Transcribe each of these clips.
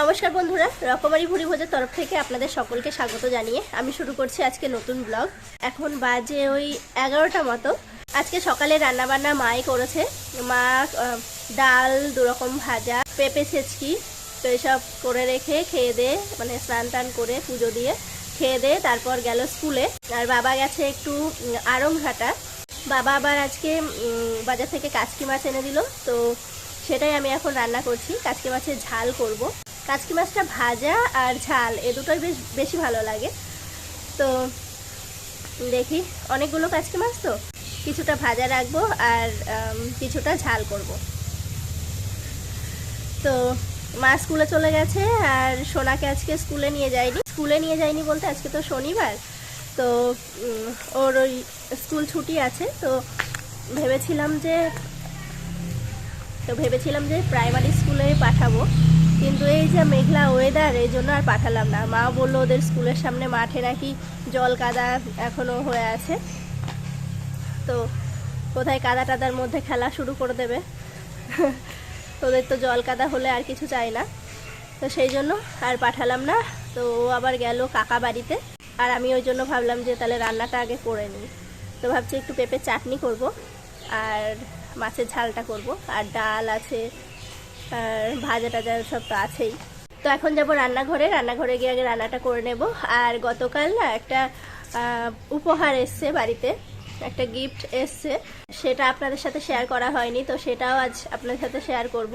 নমস্কার বন্ধুরা, রকমারি ভুড়ি ভোজের তরফ থেকে আপনাদের সকলকে স্বাগত জানিয়ে আমি শুরু করছি আজকে নতুন ব্লগ এখন বাজে ওই এগারোটা মতো। আজকে সকালে রান্নাবান্না মাই করেছে। মা ডাল, দুরকম ভাজা, পেঁপে ছেচকি, তো এসব করে রেখে খেয়ে দিয়ে মানে স্নান টান করে পুজো দিয়ে খেয়ে দিয়ে তারপর গেল স্কুলে। আর বাবা গেছে একটু আড়ংঘাটা বাবা আবার আজকে বাজার থেকে কাচকি মাছ এনে দিল, তো সেটাই আমি এখন রান্না করছি। কাচকি মাছের ঝাল করব। কাচকি মাছটা ভাজা আর ঝাল, এ দুটোই বেশ, বেশি ভালো লাগে। তো দেখি, অনেকগুলো কাচকি মাছ তো? কিছুটা ভাজা রাখব আর কিছুটা ঝাল করব। তো মা স্কুলে চলে গেছে আর সোনাকে আজকে স্কুলে নিয়ে যায়নি। স্কুলে নিয়ে যায়নি বলতে আজকে তো শনিবার। তো ওর ওই স্কুল ছুটি আছে, তো ভেবেছিলাম যে, তো ভেবেছিলাম যে প্রাইমারি স্কুলে পাঠাবো। কিন্তু এই যে মেঘলা ওয়েদার এই জন্য আর পাঠালাম না। মা বলল ওদের স্কুলের সামনে মাঠে নাকি জল কাদা এখনও হয়ে আছে। তো কোথায় কাদা টাদার মধ্যে খেলা শুরু করে দেবে? তোদের তো জল কাদা হলে আর কিছু চাই না। তো সেই জন্য আর পাঠালাম না। তো ও আবার গেল কাকা বাড়িতে। আর আমি ওই জন্য ভাবলাম যে তাহলে রান্নাটা আগে করে নিই। তো ভাবছি একটু পেঁপে চাটনি করব আর মাছের ঝালটা করব। আর ডাল আছে আর ভাজা টাজা সব তো আছেই। তো এখন যাব রান্নাঘরে রান্নাঘরে গিয়ে আগে রান্নাটা করে নেব। আর গতকাল না একটা উপহার এসছে বাড়িতে, একটা গিফট এসছে। সেটা আপনাদের সাথে শেয়ার করা হয়নি, তো সেটাও আজ আপনাদের সাথে শেয়ার করব।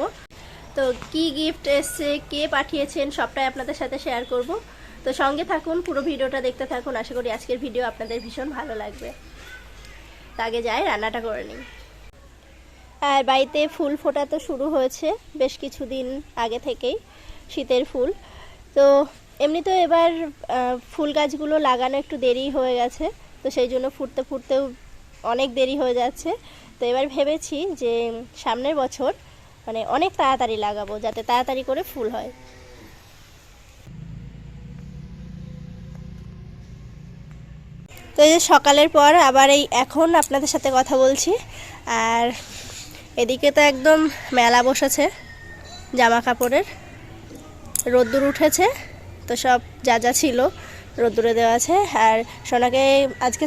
তো কি গিফট এসছে, কে পাঠিয়েছেন, সবটাই আপনাদের সাথে শেয়ার করব। তো সঙ্গে থাকুন, পুরো ভিডিওটা দেখতে থাকুন। আশা করি আজকের ভিডিও আপনাদের ভীষণ ভালো লাগবে। আগে যাই, রান্নাটা করে নিই। আর বাড়িতে ফুল ফোটা তো শুরু হয়েছে বেশ কিছুদিন আগে থেকেই, শীতের ফুল। তো এমনি তো এবার ফুল গাছগুলো লাগানো একটু দেরি হয়ে গেছে, তো সেই জন্য ফুটতে ফুটতেও অনেক দেরি হয়ে যাচ্ছে। তো এবার ভেবেছি যে সামনের বছর মানে অনেক তাড়াতাড়ি লাগাবো, যাতে তাড়াতাড়ি করে ফুল হয়। তো এই যে সকালের পর আবার এই এখন আপনাদের সাথে কথা বলছি, আর এদিকে তো একদম মেলা বসেছে জামা কাপড়ের রোদ্দুর উঠেছে, তো সব যা যা ছিল রোদ্দুরে দেওয়া আছে। আর সোনাকে আজকে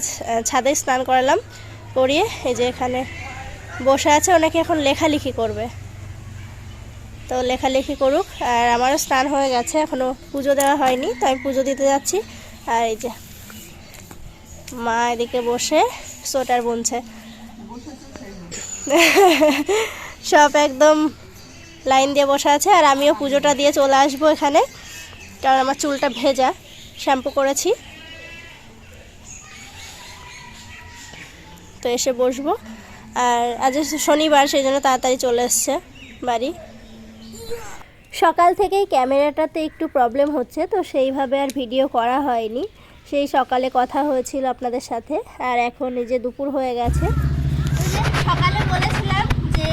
ছাদে স্নান করালাম, করিয়ে এই যে এখানে বসে আছে। ওনাকে এখন লেখালেখি করবে। তো লেখালেখি করুক। আর আমারও স্নান হয়ে গেছে এখনও পুজো দেওয়া হয়নি, তো আমি পুজো দিতে যাচ্ছি। আর এই যে মা এদিকে বসে সোয়েটার বুনছে। সব একদম লাইন দিয়ে বসে আছে, আর আমিও পুজোটা দিয়ে চলে আসব এখানে, কারণ আমার চুলটা ভেজা, শ্যাম্পু করেছি। তো এসে বসবো, আর আজ শনিবার, সেই জন্য তাড়াতাড়ি চলে এসছে বাড়ি। সকাল থেকেই ক্যামেরাটাতে একটু প্রবলেম হচ্ছে, তো সেইভাবে আর ভিডিও করা হয়নি। সেই সকালে কথা হয়েছিল আপনাদের সাথে, আর এখন এই যে দুপুর হয়ে গেছে সকালে বলেছিলাম যে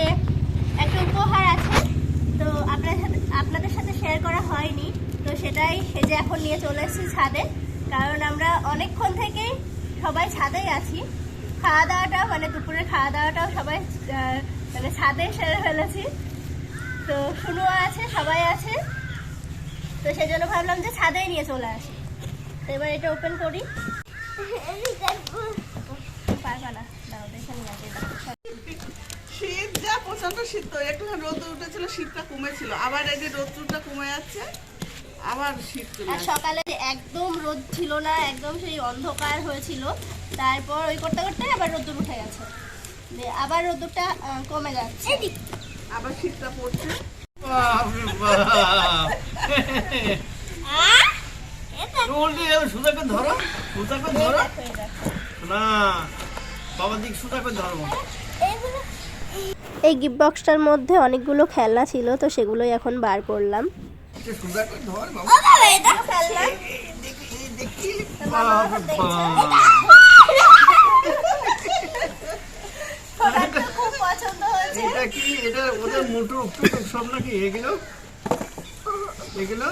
একটা উপহার আছে তো আপনাদের সাথে আপনাদের সাথে শেয়ার করা হয়নি তো সেটাই যে এখন নিয়ে চলে এসেছি ছাদে। কারণ আমরা অনেকক্ষণ থেকেই সবাই ছাদেই আছি। খাওয়া দাওয়াটা মানে দুপুরের খাওয়া দাওয়াটাও সবাই মানে ছাদে সেরে ফেলেছি। তো শুনুয়া আছে, সবাই আছে। তো সেই জন্য ভাবলাম যে ছাদেই নিয়ে চলে আসি। তো এবার এটা ওপেন করি। দাও শীত যা প্রচণ্ড শীত তো, একটুখানি রোদ উঠেছিল, শীতটা কমেছিল। আবার এই যে রোদ্রটা কমে যাচ্ছে। আবার শীত চলে আর সকালে একদম রোদ ছিল না একদম সেই অন্ধকার হয়েছিল তারপর ওই করতে করতে আবার রোদ্দুর উঠে গেছে। আবার রোদ্দুরটা কমে যাচ্ছে। আবার শীতটা পড়ছে। ধরো ধরো। না বাবা দিক ধরো। এই গিফট বক্সটার মধ্যে অনেকগুলো খেলনা ছিল তো সেগুলোই এখন বার করলাম। করে ধর বাবা। দেখি বাবা এটা কি? এটা ওদের মোটর টুটুক সব নাকি? এগুলো এগুলো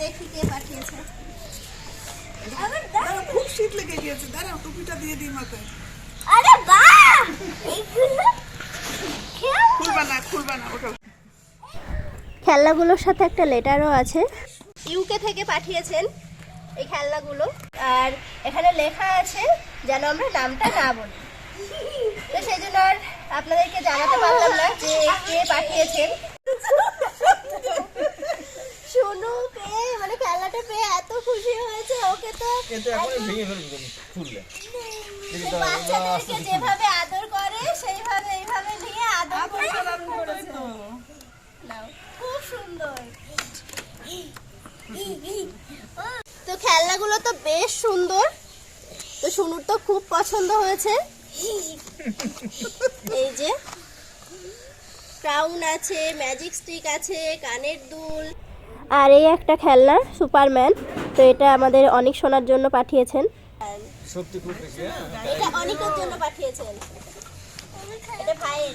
দেখি কে পাঠিয়েছে। খুব শীত লেগে গিয়েছে। দাঁড়াও টুপিটা দিয়ে দিই মাথায় আরে বাহ! এইগুলো খুলবা না খুলবা না ওটা খেলনাগুলোর সাথে একটা লেটারও আছে। ইউকে থেকে পাঠিয়েছেন এই খেলনাগুলো। আর এখানে লেখা আছে যেন আমরা নামটা না বলি। তো সেই জন্য আর আপনাদেরকে জানাতে পারলাম না যে কে পাঠিয়েছেন। সোনু পেয়ে মানে খেলাটা পেয়ে এত খুশি হয়েছে ওকে তো বাচ্চাদেরকে যেভাবে আদর করে সেইভাবে এইভাবে নিয়ে আদর করে। নাও, সুন্দর তো খেলনাগুলো তো বেশ সুন্দর। তো সুনুর তো খুব পছন্দ হয়েছে। এই যে ক্রাউন আছে ম্যাজিক স্টিক আছে কানের দুল। আর এই একটা খেলনা সুপারম্যান তো এটা আমাদের অনেক শোনার জন্য পাঠিয়েছেন। সত্যি খুব হ্যাঁ। এটা অনেকের জন্য পাঠিয়েছেন। এটা ভাইয়ের।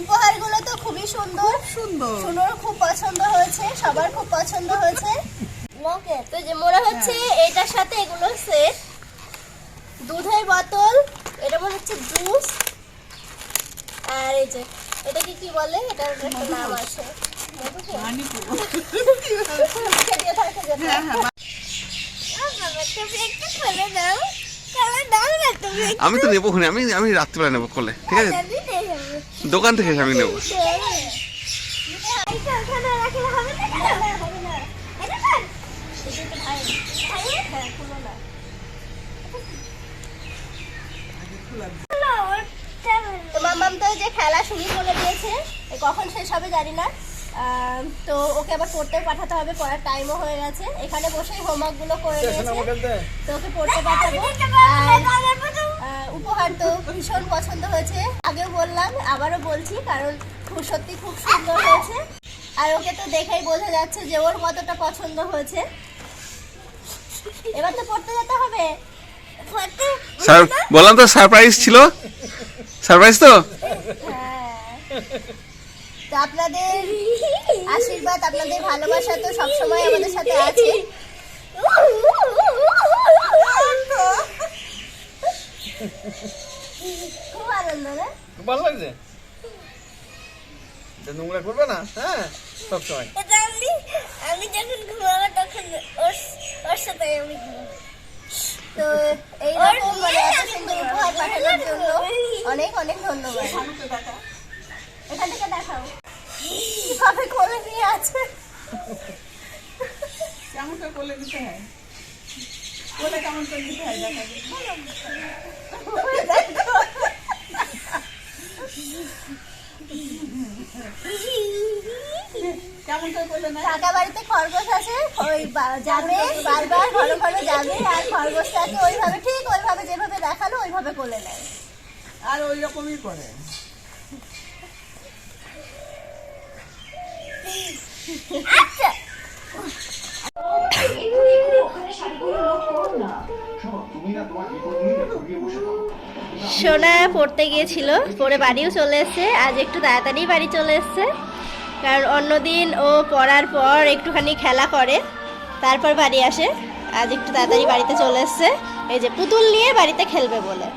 উপহারগুলো তো খুবই সুন্দর। সুন্দর। সুন্দর খুব পছন্দ হয়েছে সবার খুব পছন্দ হয়েছে। তো যে মনে হচ্ছে এটার সাথে এগুলো সেট দুধের বোতল এটা মনে হচ্ছে জুস আর এই যে এটাকে কি বলে? এটার একটা নাম আছে। আমি তো নেব খুনি আমি আমি রাত্রিবেলা নেব করলে ঠিক আছে? দোকান থেকে আমি নেব। তো মামাম তো যে খেলা শুরু করে দিয়েছে কখন শেষ হবে জানি না। তো ওকে আবার পড়তে পাঠাতে হবে পড়ার টাইমও হয়ে গেছে। এখানে বসেই হোমওয়ার্কগুলো করে নিয়েছে। তো ওকে পড়তে পাঠাবো। আহ, উপহার তো ভীষণ পছন্দ হয়েছে। আগেও বললাম আবারও বলছি কারণ খুব সত্যি খুব সুন্দর হয়েছে। আর ওকে তো দেখেই বোঝা যাচ্ছে যে ওর কতটা পছন্দ হয়েছে। এবার তো পড়তে যেতে হবে। বললাম তো সারপ্রাইজ ছিল। সারপ্রাইজ তো? হ্যাঁ। তো আপনাদের আশীর্বাদ আপনাদের ভালোবাসা তো সবসময় আমাদের সাথে আছে। খুব আনন্দ না ভালো লাগছে? নোংরা করবে না? হ্যাঁ সবসময় এটা আমি আমি যখন ঘুমাবো তখন ওর ওর সাথে আমি ঘুমাবো। তো এইরকম মানে এত সুন্দর উপহার পাঠানোর জন্য অনেক অনেক ধন্যবাদ। এখান থেকে দেখাও। কীভাবে করে নিয়ে আছে? কেমন করে করলে দিতে হয়। কোলে কেমন করে দিতে হয় দেখা কাকা বাড়িতে খরগোশ আছে ওই যাবে বারবার ঘন ঘন যাবে আর খরগোশটাকে ওইভাবে ঠিক ওইভাবে যেভাবে দেখাল ওইভাবে কোলে নেয়। আর ওই রকমই করে। সোনা পড়তে গিয়েছিল, পরে বাড়িও চলে এসছে। আজ একটু তাড়াতাড়ি বাড়ি চলে এসছে। কারণ অন্যদিন ও পড়ার পর একটুখানি খেলা করে, তারপর বাড়ি আসে। আজ একটু তাড়াতাড়ি বাড়িতে চলে এসছে। এই যে পুতুল নিয়ে বাড়িতে খেলবে বলে।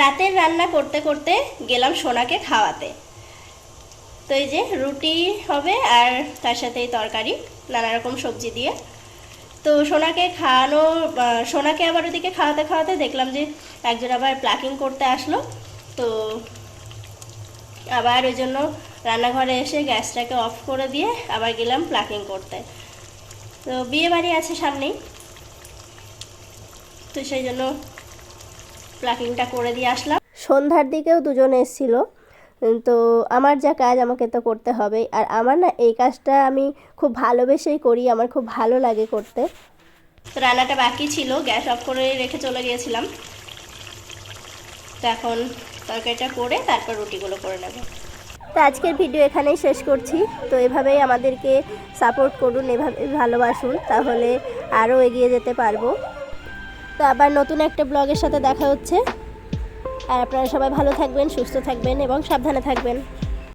রাতের রান্না করতে করতে গেলাম সোনাকে খাওয়াতে। তো এই যে রুটি হবে আর তার সাথে এই তরকারি, নানা রকম সবজি দিয়ে। তো সোনাকে খাওয়ানো সোনাকে আবার ওদিকে খাওয়াতে খাওয়াতে দেখলাম যে একজন আবার প্লাকিং করতে আসলো। তো আবার ওই জন্য রান্নাঘরে এসে গ্যাসটাকে অফ করে দিয়ে আবার গেলাম প্লাকিং করতে। তো বিয়ে বাড়ি আছে সামনেই। তো সেই জন্য প্লাকিংটা করে দিয়ে আসলাম। সন্ধ্যার দিকেও দুজন এসেছিল। তো আমার যা কাজ আমাকে তো করতে হবেই আর আমার না এই কাজটা আমি খুব ভালোবেসেই করি আমার খুব ভালো লাগে করতে। তো রান্নাটা বাকি ছিল গ্যাস অফ করে রেখে চলে গিয়েছিলাম। তো এখন তরকারিটা করে তারপর রুটিগুলো করে নেব। তো আজকের ভিডিও এখানেই শেষ করছি। তো এভাবেই আমাদেরকে সাপোর্ট করুন এভাবে ভালোবাসুন তাহলে আরও এগিয়ে যেতে পারব। তো আবার নতুন একটা ব্লগের সাথে দেখা হচ্ছে। আর আপনারা সবাই ভালো থাকবেন সুস্থ থাকবেন এবং সাবধানে থাকবেন।